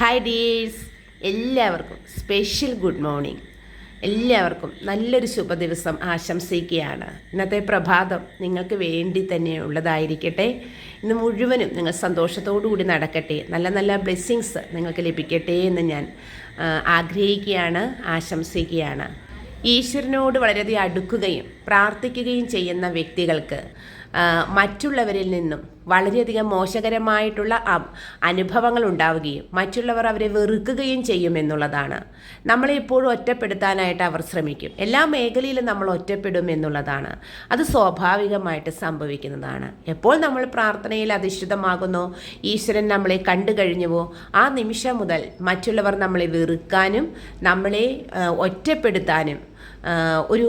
Hi ഡീസ് എല്ലാവർക്കും special good morning എല്ലാവർക്കും നല്ലൊരു ശുഭദിവസം ആശംസിക്കുകയാണ്. ഇന്നത്തെ പ്രഭാതം നിങ്ങൾക്ക് വേണ്ടി തന്നെ ഉള്ളതായിരിക്കട്ടെ. ഇന്ന് മുഴുവനും നിങ്ങൾ സന്തോഷത്തോടു കൂടി നടക്കട്ടെ. നല്ല നല്ല ബ്ലെസ്സിങ്സ് നിങ്ങൾക്ക് ലഭിക്കട്ടെ എന്ന് ഞാൻ ആഗ്രഹിക്കുകയാണ് ആശംസിക്കുകയാണ്. ഈശ്വരനോട് വളരെയധികം അടുക്കുകയും പ്രാർത്ഥിക്കുകയും ചെയ്യുന്ന വ്യക്തികൾക്ക് മറ്റുള്ളവരിൽ നിന്നും വളരെയധികം മോശകരമായിട്ടുള്ള അനുഭവങ്ങൾ ഉണ്ടാവുകയും മറ്റുള്ളവർ അവരെ വെറുക്കുകയും ചെയ്യുമെന്നുള്ളതാണ് നമ്മളെ എപ്പോഴും ഒറ്റപ്പെടുത്താനായിട്ട് അവർ ശ്രമിക്കും. എല്ലാ മേഖലയിലും നമ്മൾ ഒറ്റപ്പെടും എന്നുള്ളതാണ്. അത് സ്വാഭാവികമായിട്ട് സംഭവിക്കുന്നതാണ്. എപ്പോൾ നമ്മൾ പ്രാർത്ഥനയിൽ അധിഷ്ഠിതമാകുന്നോ ഈശ്വരൻ നമ്മളെ കണ്ടു കഴിഞ്ഞുവോ ആ നിമിഷം മുതൽ മറ്റുള്ളവർ നമ്മളെ വെറുക്കാനും നമ്മളെ ഒറ്റപ്പെടുത്താനും ഒരു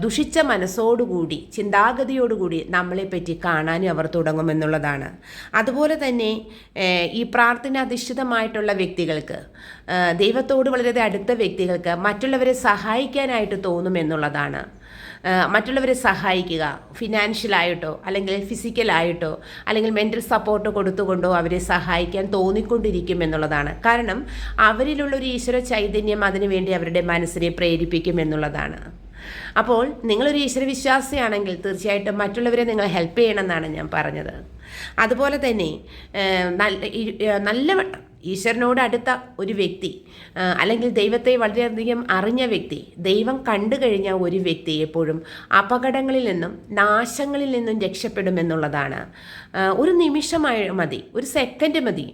ദുഷിച്ച മനസ്സോടുകൂടി ചിന്താഗതിയോടുകൂടി നമ്മളെപ്പറ്റി കാണാനും അവർ തുടങ്ങുമെന്നുള്ളതാണ് അതുപോലെ തന്നെ ഈ പ്രാർത്ഥന അധിഷ്ഠിതമായിട്ടുള്ള വ്യക്തികൾക്ക് ദൈവത്തോട് വളരെ അടുത്ത വ്യക്തികൾക്ക് മറ്റുള്ളവരെ സഹായിക്കാനായിട്ട് തോന്നുമെന്നുള്ളതാണ് മറ്റുള്ളവരെ സഹായിക്കുക. ഫിനാൻഷ്യലായിട്ടോ അല്ലെങ്കിൽ ഫിസിക്കലായിട്ടോ അല്ലെങ്കിൽ മെന്റൽ സപ്പോർട്ട് കൊടുത്തുകൊണ്ടോ അവരെ സഹായിക്കാൻ തോന്നിക്കൊണ്ടിരിക്കും എന്നുള്ളതാണ്. കാരണം അവരിലുള്ള ഒരു ഈശ്വര ചൈതന്യം അതിനുവേണ്ടി അവരുടെ മനസ്സിനെ പ്രേരിപ്പിക്കും എന്നുള്ളതാണ്. അപ്പോൾ നിങ്ങളൊരു ഈശ്വരവിശ്വാസിയാണെങ്കിൽ തീർച്ചയായിട്ടും മറ്റുള്ളവരെ നിങ്ങൾ ഹെൽപ്പ് ചെയ്യണമെന്നാണ് ഞാൻ പറഞ്ഞത്. അതുപോലെ തന്നെ നല്ല നല്ല ഈശ്വരനോട് അടുത്ത ഒരു വ്യക്തി അല്ലെങ്കിൽ ദൈവത്തെ വളരെയധികം അറിഞ്ഞ വ്യക്തി ദൈവം കണ്ടു കഴിഞ്ഞ ഒരു വ്യക്തി എപ്പോഴും അപകടങ്ങളിൽ നിന്നും നാശങ്ങളിൽ നിന്നും രക്ഷപ്പെടുമെന്നുള്ളതാണ് ഒരു നിമിഷമായി മതി ഒരു സെക്കൻഡ് മതി.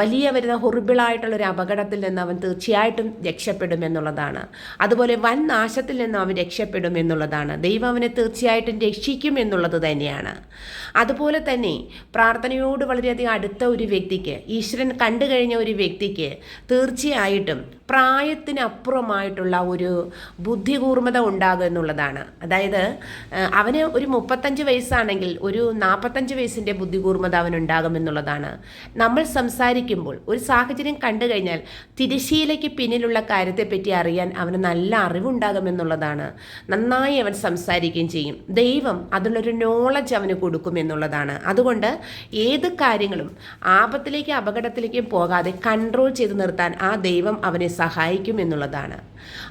വലിയ വരുന്ന ഹൊറിബിളായിട്ടുള്ള ഒരു അപകടത്തിൽ നിന്ന് അവൻ തീർച്ചയായിട്ടും രക്ഷപ്പെടുമെന്നുള്ളതാണ് അതുപോലെ വൻ നാശത്തിൽ നിന്നും അവൻ രക്ഷപ്പെടുമെന്നുള്ളതാണ് ദൈവം അവനെ തീർച്ചയായിട്ടും രക്ഷിക്കും എന്നുള്ളത് തന്നെയാണ്. അതുപോലെ തന്നെ പ്രാർത്ഥനയോട് വളരെയധികം അടുത്ത ഒരു വ്യക്തിക്ക് ഈശ്വരൻ കണ്ടു കഴിഞ്ഞ ഒരു വ്യക്തിക്ക് തീർച്ചയായിട്ടും പ്രായത്തിനപ്പുറമായിട്ടുള്ള ഒരു ബുദ്ധികൂർമ്മത ഉണ്ടാകും എന്നുള്ളതാണ്. അതായത് അവന് ഒരു മുപ്പത്തഞ്ച് വയസ്സാണെങ്കിൽ ഒരു നാൽപ്പത്തഞ്ച് വയസ്സിന്റെ ബുദ്ധികൂർമ്മത അവനുണ്ടാകും എന്നുള്ളതാണ്. നമ്മൾ സംസാരിക്കുമ്പോൾ ഒരു സാഹചര്യം കണ്ടു കഴിഞ്ഞാൽ തിരശീലയ്ക്ക് പിന്നിലുള്ള കാര്യത്തെപ്പറ്റി അറിയാൻ അവന് നല്ല അറിവുണ്ടാകും എന്നുള്ളതാണ്. നന്നായി അവൻ സംസാരിക്കുകയും ചെയ്യും. ദൈവം അതിനുള്ളൊരു നോളജ് അവന് കൊടുക്കുമെന്നുള്ളതാണ് അതുകൊണ്ട് ഏത് കാര്യങ്ങളും ആപത്തിലേക്കും അപകടത്തിലേക്കും പോകാതെ കൺട്രോൾ ചെയ്ത് നിർത്താൻ ആ ദൈവം അവനെ സഹായിക്കും എന്നുള്ളതാണ്.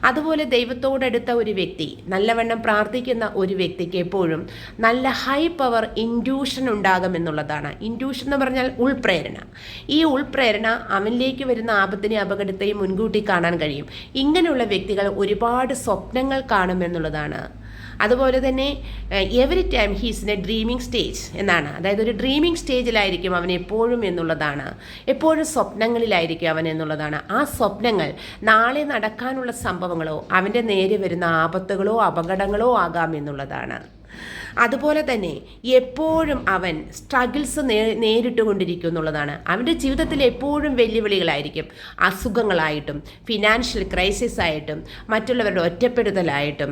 അതുപോലെ ദൈവത്തോടടുത്ത ഒരു വ്യക്തി നല്ലവണ്ണം പ്രാർത്ഥിക്കുന്ന ഒരു വ്യക്തിക്ക് എപ്പോഴും നല്ല ഹൈ പവർ ഇൻഡ്യൂഷൻ ഉണ്ടാകും എന്നുള്ളതാണ്. ഇൻഡ്യൂഷൻ എന്ന് പറഞ്ഞാൽ ഉൾപ്രേരണ. ഈ ഉൾപ്രേരണ അവനിലേക്ക് വരുന്ന ആപത്തിനെ അപകടത്തെയും മുൻകൂട്ടി കാണാൻ കഴിയും. ഇങ്ങനെയുള്ള വ്യക്തികൾ ഒരുപാട് സ്വപ്നങ്ങൾ കാണുമെന്നുള്ളതാണ് അതുപോലെ തന്നെ every time he's in a dreaming stage എന്നാണ്. അതായത് ഒരു ഡ്രീമിങ് സ്റ്റേജിലായിരിക്കും അവൻ എപ്പോഴും എന്നുള്ളതാണ്. എപ്പോഴും സ്വപ്നങ്ങളിലായിരിക്കും അവൻ എന്നുള്ളതാണ്. ആ സ്വപ്നങ്ങൾ നാളെ നടക്കാനുള്ള സംഭവങ്ങളോ അവന്റെ നേരെ വരുന്ന ആപത്തുകളോ അപകടങ്ങളോ ആകാം എന്നുള്ളതാണ്. അതുപോലെ തന്നെ എപ്പോഴും അവൻ സ്ട്രഗിൾസ് നേ നേരിട്ടുകൊണ്ടിരിക്കും എന്നുള്ളതാണ് അവന്റെ ജീവിതത്തിൽ എപ്പോഴും വെല്ലുവിളികളായിരിക്കും. അസുഖങ്ങളായിട്ടും ഫിനാൻഷ്യൽ ക്രൈസിസ് ആയിട്ടും മറ്റുള്ളവരുടെ ഒറ്റപ്പെടുത്തലായിട്ടും.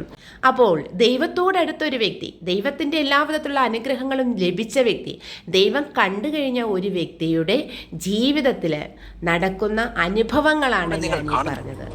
അപ്പോൾ ദൈവത്തോടടുത്തൊരു വ്യക്തി ദൈവത്തിന്റെ എല്ലാവിധത്തിലുള്ള അനുഗ്രഹങ്ങളും ലഭിച്ച വ്യക്തി ദൈവം കണ്ടു കഴിഞ്ഞ ഒരു വ്യക്തിയുടെ ജീവിതത്തിൽ നടക്കുന്ന അനുഭവങ്ങളാണ് ഞാൻ പറഞ്ഞത്.